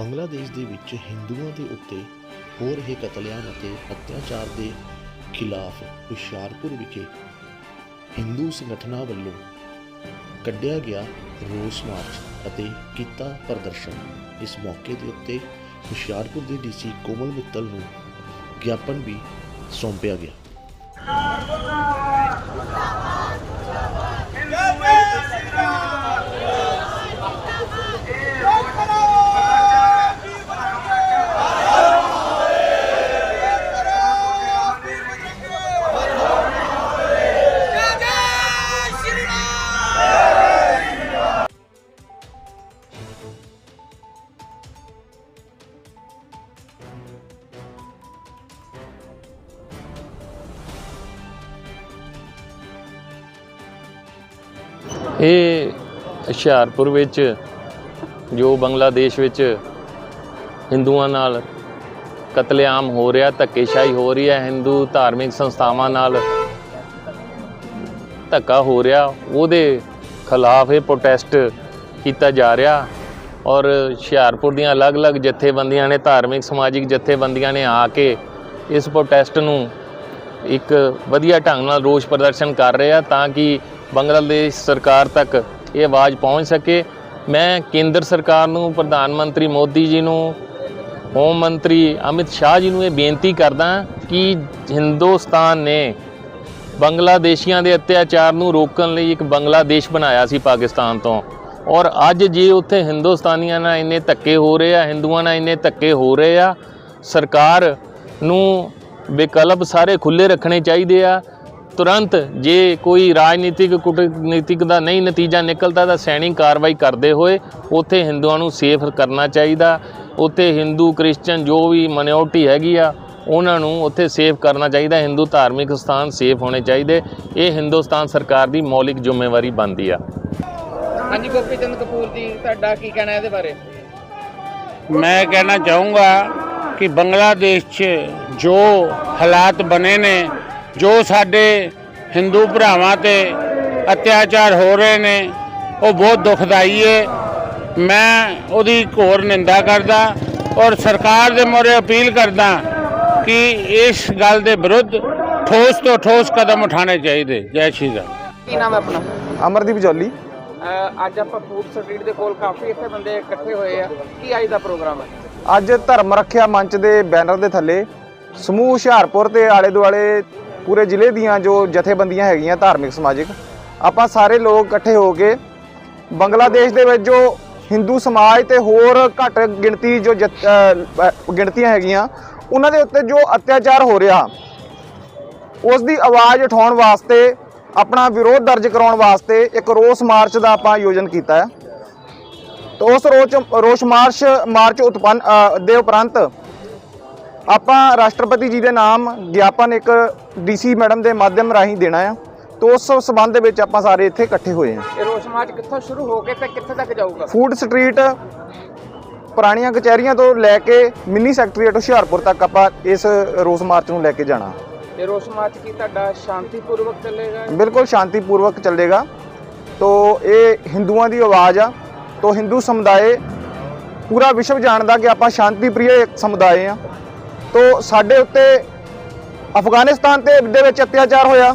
ਬੰਗਲਾਦੇਸ਼ ਦੇ ਵਿੱਚ ਹਿੰਦੂਆਂ ਦੇ ਉੱਤੇ ਹੋ ਰਹੇ ਕਤਲੇਆਮ ਅਤੇ ਅਤਿਆਚਾਰ ਦੇ ਖਿਲਾਫ ਹੁਸ਼ਿਆਰਪੁਰ ਵਿਖੇ ਹਿੰਦੂ ਸੰਗਠਨਾਂ ਵੱਲੋਂ ਕੱਢਿਆ ਗਿਆ ਰੋਸ ਮਾਰਚ ਅਤੇ ਕੀਤਾ ਪ੍ਰਦਰਸ਼ਨ। ਇਸ ਮੌਕੇ ਦੇ ਉੱਤੇ ਹੁਸ਼ਿਆਰਪੁਰ ਦੇ ਡੀਸੀ ਕੋਮਲ ਮਿੱਤਲ ਨੂੰ ਗਿਆਪਨ ਵੀ ਸੌਂਪਿਆ ਗਿਆ। ਇਹ ਹੁਸ਼ਿਆਰਪੁਰ ਵਿੱਚ, ਜੋ ਬੰਗਲਾਦੇਸ਼ ਵਿੱਚ ਹਿੰਦੂਆਂ ਨਾਲ ਕਤਲੇਆਮ ਹੋ ਰਿਹਾ, ਧੱਕੇਸ਼ਾਹੀ ਹੋ ਰਹੀ ਹੈ, ਹਿੰਦੂ ਧਾਰਮਿਕ ਸੰਸਥਾਵਾਂ ਨਾਲ ਧੱਕਾ ਹੋ ਰਿਹਾ, ਉਹਦੇ ਖਿਲਾਫ ਇਹ ਪ੍ਰੋਟੈਸਟ ਕੀਤਾ ਜਾ ਰਿਹਾ ਔਰ ਹੁਸ਼ਿਆਰਪੁਰ ਦੀਆਂ ਅਲੱਗ-ਅਲੱਗ ਜਥੇਬੰਦੀਆਂ ਨੇ, ਧਾਰਮਿਕ, ਸਮਾਜਿਕ ਜਥੇਬੰਦੀਆਂ ਨੇ ਆ ਕੇ ਇਸ ਪ੍ਰੋਟੈਸਟ ਨੂੰ ਇੱਕ ਵਧੀਆ ਢੰਗ ਨਾਲ ਰੋਸ ਪ੍ਰਦਰਸ਼ਨ ਕਰ ਰਹੇ ਆ ਤਾਂ ਕਿ ਬੰਗਲਾਦੇਸ਼ ਸਰਕਾਰ ਤੱਕ ਇਹ ਆਵਾਜ਼ ਪਹੁੰਚ ਸਕੇ। ਮੈਂ ਕੇਂਦਰ ਸਰਕਾਰ ਨੂੰ, ਪ੍ਰਧਾਨ ਮੰਤਰੀ ਮੋਦੀ ਜੀ ਨੂੰ, ਹੋਮ ਮੰਤਰੀ ਅਮਿਤ ਸ਼ਾਹ ਜੀ ਨੂੰ ਇਹ ਬੇਨਤੀ ਕਰਦਾ ਕਿ ਹਿੰਦੁਸਤਾਨ ਨੇ ਬੰਗਲਾਦੇਸ਼ੀਆਂ ਦੇ ਅਤਿਆਚਾਰ ਨੂੰ ਰੋਕਣ ਲਈ ਇੱਕ ਬੰਗਲਾਦੇਸ਼ ਬਣਾਇਆ ਸੀ ਪਾਕਿਸਤਾਨ ਤੋਂ। ਔਰ ਅੱਜ ਜੇ ਉੱਥੇ ਹਿੰਦੁਸਤਾਨੀਆਂ ਨਾਲ ਇੰਨੇ ਧੱਕੇ ਹੋ ਰਹੇ ਆ, ਹਿੰਦੂਆਂ ਨਾਲ ਇੰਨੇ ਧੱਕੇ ਹੋ ਰਹੇ ਆ, ਸਰਕਾਰ ਨੂੰ ਵਿਕਲਪ ਸਾਰੇ ਖੁੱਲੇ ਰੱਖਣੇ ਚਾਹੀਦੇ ਆ। ਤੁਰੰਤ ਜੇ ਕੋਈ ਰਾਜਨੀਤਿਕ ਕੂਟਨੀਤਿਕ ਦਾ ਨਹੀਂ ਨਤੀਜਾ ਨਿਕਲਦਾ ਤਾਂ ਸੈਨਿਕ ਕਾਰਵਾਈ ਕਰਦੇ ਹੋਏ ਉੱਥੇ ਹਿੰਦੂਆਂ ਨੂੰ ਸੇਫ ਕਰਨਾ ਚਾਹੀਦਾ। ਉੱਥੇ ਹਿੰਦੂ ਕ੍ਰਿਸਚੀਅਨ ਜੋ ਵੀ ਮਿਨੋਰਟੀ ਹੈਗੀ ਆ ਉਹਨਾਂ ਨੂੰ ਉੱਥੇ ਸੇਫ ਕਰਨਾ ਚਾਹੀਦਾ। ਹਿੰਦੂ ਧਾਰਮਿਕ ਸਥਾਨ ਸੇਫ ਹੋਣੇ ਚਾਹੀਦੇ। ਇਹ ਹਿੰਦੁਸਤਾਨ ਸਰਕਾਰ ਦੀ ਮੌਲਿਕ ਜ਼ਿੰਮੇਵਾਰੀ ਬਣਦੀ ਆ। ਹਾਂਜੀ ਗੋਪੀ ਚੰਦ ਕਪੂਰ ਜੀ ਤੁਹਾਡਾ ਕੀ ਕਹਿਣਾ ਇਹਦੇ ਬਾਰੇ? ਮੈਂ ਕਹਿਣਾ ਚਾਹੂੰਗਾ ਕਿ ਬੰਗਲਾਦੇਸ਼ 'ਚ ਜੋ ਹਾਲਾਤ ਬਣੇ ਨੇ ਜੋ ਸਾਡੇ ਹਿੰਦੂ ਭਰਾਵਾਂ ਤੇ ਅਤਿਆਚਾਰ ਹੋ ਰਹੇ ਨੇ ਉਹ ਬਹੁਤ ਦੁਖਦਾਈ ਹੈ ਮੈਂ ਉਹਦੀ ਘੋਰ ਨਿੰਦਾ ਕਰਦਾ ਔਰ ਸਰਕਾਰ ਦੇ ਮੋਰੇ ਅਪੀਲ ਕਰਦਾ ਕਿ ਇਸ ਗੱਲ ਦੇ ਵਿਰੁੱਧ ਠੋਸ ਤੋਂ ਠੋਸ ਕਦਮ ਉਠਾਣੇ ਚਾਹੀਦੇ। ਜੈ ਸ਼੍ਰੀ ਰਾਮ। ਕੀ ਨਾਮ ਹੈ ਆਪਣਾ? ਅਮਰਦੀਪ ਜੋਲੀ। ਅੱਜ ਆਪਾਂ ਫੂਡ ਸਟਰੀਟ ਦੇ ਕੋਲ ਕਾਫੀ ਇੱਥੇ ਬੰਦੇ ਇਕੱਠੇ ਹੋਏ ਆ। ਕੀ ਅੱਜ ਦਾ ਪ੍ਰੋਗਰਾਮ ਹੈ? ਅੱਜ ਧਰਮ ਰੱਖਿਆ ਮੰਚ ਦੇ ਬੈਨਰ ਦੇ ਥੱਲੇ ਸਮੂਹ ਹੁਸ਼ਿਆਰਪੁਰ ਤੇ ਆਲੇ ਦੁਆਲੇ ਪੂਰੇ ਜ਼ਿਲ੍ਹੇ ਦੀਆਂ ਜੋ ਜਥੇਬੰਦੀਆਂ ਹੈਗੀਆਂ ਧਾਰਮਿਕ, ਸਮਾਜਿਕ, ਆਪਾਂ ਸਾਰੇ ਲੋਕ ਇਕੱਠੇ ਹੋ ਕੇ ਬੰਗਲਾਦੇਸ਼ ਦੇ ਵਿੱਚ ਜੋ ਹਿੰਦੂ ਸਮਾਜ ਤੇ ਹੋਰ ਘੱਟ ਗਿਣਤੀ ਜੋ ਜਥ- ਗਿਣਤੀਆਂ ਹੈਗੀਆਂ, ਉਹਨਾਂ ਦੇ ਉੱਤੇ ਜੋ ਅਤਿਆਚਾਰ ਹੋ ਰਿਹਾ, ਉਸ ਦੀ ਆਵਾਜ਼ ਉਠਾਉਣ ਵਾਸਤੇ, ਆਪਣਾ ਵਿਰੋਧ ਦਰਜ ਕਰਾਉਣ ਵਾਸਤੇ ਇੱਕ ਰੋਸ ਮਾਰਚ ਦਾ ਆਪਾਂ ਆਯੋਜਨ ਕੀਤਾ ਹੈ। ਤਾਂ ਉਸ ਰੋਸ ਰੋਸ ਮਾਰਚ ਮਾਰਚ ਉਤਪੰਨ ਦੇ ਉਪਰੰਤ ਆਪਾਂ ਰਾਸ਼ਟਰਪਤੀ ਜੀ ਦੇ ਨਾਮ ਗਿਆਪਨ ਇੱਕ ਡੀਸੀ ਮੈਡਮ ਦੇ ਮਾਧਿਅਮ ਰਾਹੀਂ ਦੇਣਾ ਆ ਤਾਂ ਉਸ ਸਬੰਧ ਦੇ ਵਿੱਚ ਆਪਾਂ ਸਾਰੇ ਇੱਥੇ ਇਕੱਠੇ ਹੋਏ ਹਾਂ ਇਹ ਰੋਸ ਮਾਰਚ ਕਿੱਥੋਂ ਸ਼ੁਰੂ ਹੋ ਕੇ ਤੇ ਕਿੱਥੇ ਤੱਕ ਜਾਊਗਾ? ਫੂਡ ਸਟਰੀਟ ਪੁਰਾਣੀਆਂ ਕਚਹਿਰੀਆਂ ਤੋਂ ਲੈ ਕੇ ਮਿੰਨੀ ਸੈਕਟਰੀਏਟ ਹੁਸ਼ਿਆਰਪੁਰ ਤੱਕ ਆਪਾਂ ਇਸ ਰੋਸ ਮਾਰਚ ਨੂੰ ਲੈ ਕੇ ਜਾਣਾ। ਇਹ ਰੋਸ ਮਾਰਚ ਕੀ ਤੁਹਾਡਾ ਸ਼ਾਂਤੀਪੂਰਵਕ ਚੱਲੇਗਾ? ਬਿਲਕੁਲ ਸ਼ਾਂਤੀਪੂਰਵਕ ਚੱਲੇਗਾ। ਤੋ ਇਹ ਹਿੰਦੂਆਂ ਦੀ ਆਵਾਜ਼ ਆ। ਤੋ ਹਿੰਦੂ ਸਮੁਦਾਇ ਪੂਰਾ ਵਿਸ਼ਵ ਜਾਣਦਾ ਕਿ ਆਪਾਂ ਸ਼ਾਂਤੀ ਪ੍ਰਿਯ ਸਮੁਦਾਇ ਆ। ਤੋ ਸਾਡੇ ਉੱਤੇ ਅਫਗਾਨਿਸਤਾਨ ਤੇ ਦੇ ਵਿੱਚ ਅਤਿਆਚਾਰ ਹੋਇਆ,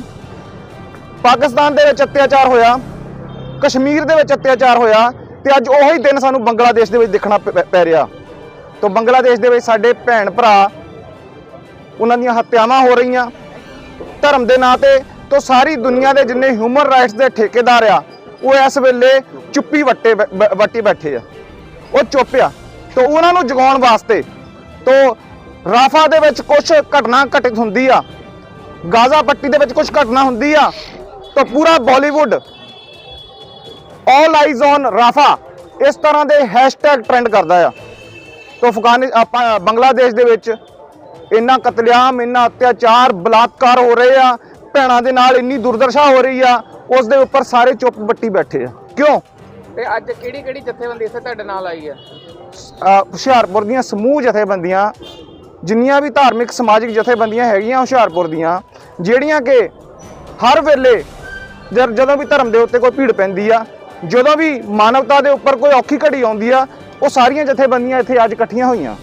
ਪਾਕਿਸਤਾਨ ਦੇ ਵਿੱਚ ਅਤਿਆਚਾਰ ਹੋਇਆ, ਕਸ਼ਮੀਰ ਦੇ ਵਿੱਚ ਅਤਿਆਚਾਰ ਹੋਇਆ ਤੇ ਅੱਜ ਉਹੀ ਦਿਨ ਸਾਨੂੰ ਬੰਗਲਾਦੇਸ਼ ਦੇ ਵਿੱਚ ਦੇਖਣਾ ਪੈ ਪੈ ਰਿਹਾ। ਤੋ ਬੰਗਲਾਦੇਸ਼ ਦੇ ਵਿੱਚ ਸਾਡੇ ਭੈਣ ਭਰਾ, ਉਹਨਾਂ ਦੀਆਂ ਹੱਤਿਆਵਾਂ ਹੋ ਰਹੀਆਂ, ਧਰਮ ਦੇ ਨਾਂ ਤੇ, ਤੋਂ ਸਾਰੀ ਦੁਨੀਆ ਦੇ ਜਿੰਨੇ ਹਿਊਮਨ ਰਾਈਟਸ ਦੇ ਠੇਕੇਦਾਰ ਆ, ਉਹ ਇਸ ਵੇਲੇ ਚੁੱਪੀ ਵੱਟੇ ਬੈ- ਵੱਟੀ ਬੈਠੇ ਆ। ਉਹ ਚੁੱਪ ਆ। ਤੋਂ ਉਹਨਾਂ ਨੂੰ ਜਗਾਉਣ ਵਾਸਤੇ, ਤੋਂ ਰਾਫਾ ਦੇ ਵਿੱਚ ਕੁਝ ਘਟਨਾ ਘਟਿਤ ਹੁੰਦੀ ਆ। ਗਾਜ਼ਾ ਪੱਟੀ ਦੇ ਵਿੱਚ ਕੁਝ ਘਟਨਾ ਹੁੰਦੀ ਆ। ਤਾਂ ਪੂਰਾ Bollywood all eyes on Rafah ਇਸ ਤਰ੍ਹਾਂ ਦੇ ਹੈਸ਼ਟੈਗ ਟ੍ਰੈਂਡ ਕਰਦਾ ਆ। ਤੋਂ ਅਫਗਾਨੀ ਆਪਾਂ ਬੰਗਲਾਦੇਸ਼ ਦੇ ਵਿੱਚ ਇੰਨਾ ਕਤਲੇਆਮ ਇੰਨਾ ਅਤਿਆਚਾਰ ਬਲਾਤਕਾਰ ਹੋ ਰਹੇ ਆ। ਭੈਣਾਂ ਦੇ ਨਾਲ ਇੰਨੀ ਦੁਰਦਸ਼ਾ ਹੋ ਰਹੀ ਆ। ਉਸ ਦੇ ਉੱਪਰ ਸਾਰੇ ਚੁੱਪ ਬੱਟੀ ਬੈਠੇ ਆ। ਕਿਉਂ? ਤੇ ਅੱਜ ਕਿਹੜੀ ਕਿਹੜੀ ਜਥੇਬੰਦੀ ਇੱਥੇ ਤੁਹਾਡੇ ਨਾਲ ਆਈ ਹੈ ਹੁਸ਼ਿਆਰਪੁਰ ਦੀਆਂ ਸਮੂਹ ਜਥੇਬੰਦੀਆਂ ਜਿੰਨੀਆਂ ਵੀ ਧਾਰਮਿਕ ਸਮਾਜਿਕ ਜਥੇਬੰਦੀਆਂ ਹੈਗੀਆਂ ਹੁਸ਼ਿਆਰਪੁਰ ਦੀਆਂ, ਜਿਹੜੀਆਂ ਕਿ ਹਰ ਵੇਲੇ ਜਦ ਜਦੋਂ ਵੀ ਧਰਮ ਦੇ ਉੱਤੇ ਕੋਈ ਭੀੜ ਪੈਂਦੀ ਆ, ਜਦੋਂ ਵੀ ਮਾਨਵਤਾ ਦੇ ਉੱਪਰ ਕੋਈ ਔਖੀ ਘੜੀ ਆਉਂਦੀ ਆ, ਉਹ ਸਾਰੀਆਂ ਜਥੇਬੰਦੀਆਂ ਇੱਥੇ ਅੱਜ ਇਕੱਠੀਆਂ ਹੋਈਆਂ।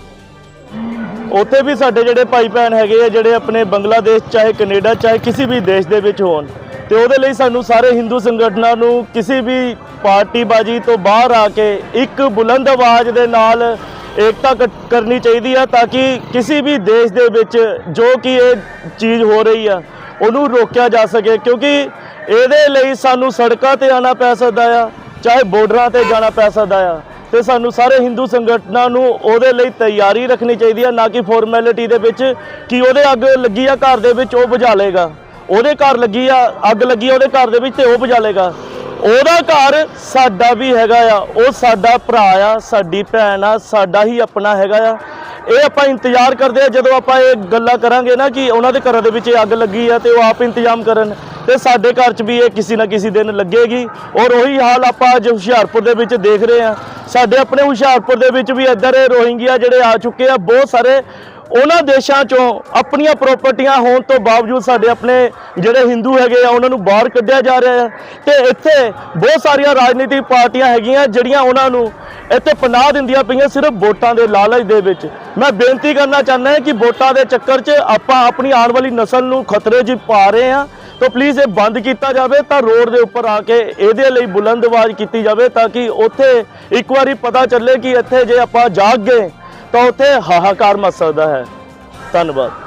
ਉੱਥੇ ਵੀ ਸਾਡੇ ਜਿਹੜੇ ਭਾਈ ਭੈਣ ਹੈਗੇ ਆ, ਜਿਹੜੇ ਆਪਣੇ ਬੰਗਲਾਦੇਸ਼ ਚਾਹੇ ਕੈਨੇਡਾ, ਚਾਹੇ ਕਿਸੇ ਵੀ ਦੇਸ਼ ਦੇ ਵਿੱਚ ਹੋਣ, ਤੇ ਉਹਦੇ ਲਈ ਸਾਨੂੰ ਸਾਰੇ ਹਿੰਦੂ ਸੰਗਠਨਾਂ ਨੂੰ ਕਿਸੇ ਵੀ ਪਾਰਟੀਬਾਜ਼ੀ ਤੋਂ ਬਾਹਰ ਆ ਕੇ ਇੱਕ ਬੁਲੰਦ ਆਵਾਜ਼ ਦੇ ਨਾਲ ਏਕਤਾ ਕ- ਕਰਨੀ ਚਾਹੀਦੀ ਆ ਤਾਂ ਕਿ ਕਿਸੇ ਵੀ ਦੇਸ਼ ਦੇ ਵਿੱਚ ਜੋ ਕਿ ਇਹ ਚੀਜ਼ ਹੋ ਰਹੀ ਆ, ਉਹਨੂੰ ਰੋਕਿਆ ਜਾ ਸਕੇ। ਕਿਉਂਕਿ ਇਹਦੇ ਲਈ ਸਾਨੂੰ ਸੜਕਾਂ ਤੇ ਆਣਾ ਪੈ ਸਕਦਾ ਆ, ਚਾਹੇ ਬਾਰਡਰਾਂ ਤੇ ਜਾਣਾ ਪੈ ਸਕਦਾ ਆ। ਤੇ ਸਾਨੂੰ ਸਾਰੇ ਹਿੰਦੂ ਸੰਗਠਨਾਂ ਨੂੰ ਉਹਦੇ ਲਈ ਤਿਆਰੀ ਰੱਖਣੀ ਚਾਹੀਦੀ ਆ, ਨਾ ਕਿ ਫਾਰਮੈਲਿਟੀ ਦੇ ਵਿੱਚ ਕਿ ਉਹਦੇ ਅੱਗ ਲੱਗੀ ਆ ਘਰ ਦੇ ਵਿੱਚ, ਉਹ ਬੁਝਾ ਲੇਗਾ ਉਹਦੇ ਘਰ ਲੱਗੀ ਆ, ਅੱਗ ਲੱਗੀ ਆ ਉਹਦੇ ਘਰ ਦੇ ਵਿੱਚ ਤੇ ਉਹ ਬੁਝਾ ਲੇਗਾ ਉਹਦਾ ਘਰ ਸਾਡਾ ਵੀ ਹੈਗਾ ਆ, ਉਹ ਸਾਡਾ ਭਰਾ ਆ, ਸਾਡੀ ਭੈਣ ਆ, ਸਾਡਾ ਹੀ ਆਪਣਾ ਹੈਗਾ ਆ। ਇਹ ਆਪਾਂ ਇੰਤਜ਼ਾਰ ਕਰਦੇ ਆ, ਜਦੋਂ ਆਪਾਂ ਇਹ ਗੱਲਾਂ ਕਰਾਂਗੇ ਨਾ ਕਿ ਉਹਨਾਂ ਦੇ ਘਰਾਂ ਦੇ ਵਿੱਚ ਇਹ ਅੱਗ ਲੱਗੀ ਆ ਤੇ ਉਹ ਆਪ ਇੰਤਜ਼ਾਮ ਕਰਨ ਤੇ ਸਾਡੇ ਘਰ 'ਚ ਵੀ ਇਹ ਕਿਸੇ ਨਾ ਕਿਸੇ ਦਿਨ ਲੱਗੇਗੀ। ਔਰ ਉਹੀ ਹਾਲ ਆਪਾਂ ਅੱਜ ਹੁਸ਼ਿਆਰਪੁਰ ਦੇ ਵਿੱਚ ਦੇਖ ਰਹੇ ਆ। ਸਾਡੇ ਆਪਣੇ ਹੁਸ਼ਿਆਰਪੁਰ ਦੇ ਵਿੱਚ ਵੀ ਇੱਧਰ ਇਹ ਰੋਹਿੰਗੀਆ ਜਿਹੜੇ ਆ ਚੁੱਕੇ ਆ, ਬਹੁਤ ਸਾਰੇ ਉਹਨਾਂ ਦੇਸ਼ਾਂ ਚੋਂ ਆਪਣੀਆਂ ਪ੍ਰਾਪਰਟੀਆਂ ਹੋਣ ਤੋਂ ਬਾਵਜੂਦ ਸਾਡੇ ਆਪਣੇ ਜਿਹੜੇ ਹਿੰਦੂ ਹੈਗੇ ਆ, ਉਹਨਾਂ ਨੂੰ ਬਾਹਰ ਕੱਢਿਆ ਜਾ ਰਿਹਾ ਹੈ। ਤੇ ਇੱਥੇ ਬਹੁਤ ਸਾਰੀਆਂ ਰਾਜਨੀਤਿਕ ਪਾਰਟੀਆਂ ਹੈਗੀਆਂ ਜਿਹੜੀਆਂ ਉਹਨਾਂ ਨੂੰ ਇੱਥੇ ਪਨਾਹ ਦਿੰਦੀਆਂ ਪਈਆਂ ਸਿਰਫ ਵੋਟਾਂ ਦੇ ਲਾਲਚ ਦੇ ਵਿੱਚ। ਮੈਂ ਬੇਨਤੀ ਕਰਨਾ ਚਾਹੁੰਦਾ ਹਾਂ ਕਿ ਵੋਟਾਂ ਦੇ ਚੱਕਰ 'ਚ ਆਪਾਂ ਆਪਣੀ ਆਉਣ ਵਾਲੀ ਨਸਲ ਨੂੰ ਖਤਰੇ 'ਚ ਪਾ ਰਹੇ ਹਾਂ। ਤਾਂ ਪਲੀਜ਼ ਇਹ ਬੰਦ ਕੀਤਾ ਜਾਵੇ ਤਾਂ ਰੋਡ ਦੇ ਉੱਪਰ ਆ ਕੇ ਇਹਦੇ ਲਈ ਬੁਲੰਦ ਆਵਾਜ਼ ਕੀਤੀ ਜਾਵੇ ਤਾਂ ਕਿ ਉੱਥੇ ਇੱਕ ਵਾਰੀ ਪਤਾ ਚੱਲੇ ਕਿ ਇੱਥੇ ਜੇ ਆਪਾਂ ਜਾਗ ਗਏ ਤਾਂ ਉੱਥੇ ਹਾਹਾਕਾਰ ਮਚ ਸਕਦਾ ਹੈ। ਧੰਨਵਾਦ।